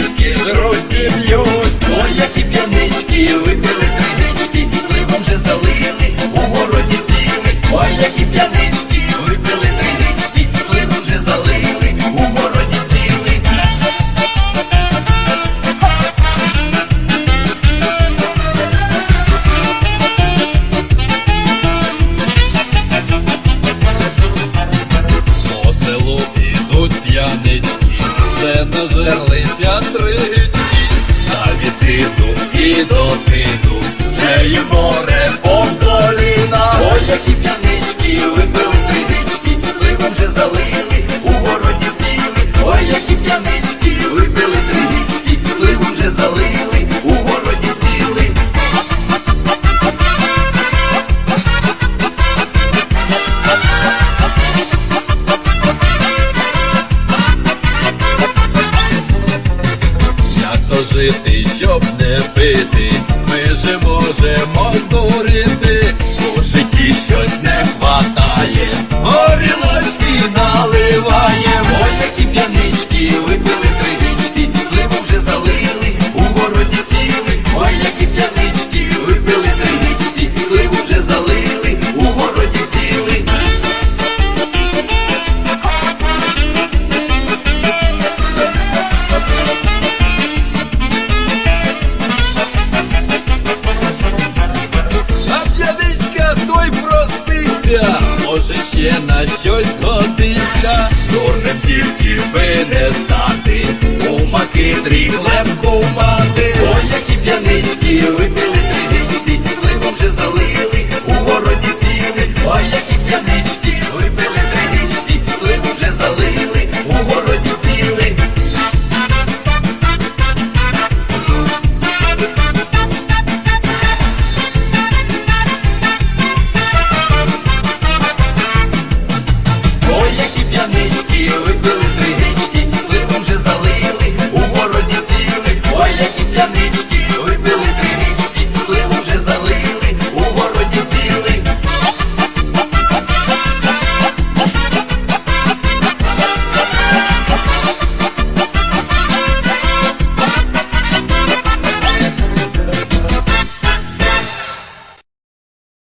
тільки ж розділю. Вже нажерлися трички, та від і до тину, вже й море по коліна. Ой, які п'янички, то жити, щоб не пити, ми же можемо здуріти, у житті щось не хватає, горілочки наливаємо. Може ще на щось згодиться, дурним тільки макитрі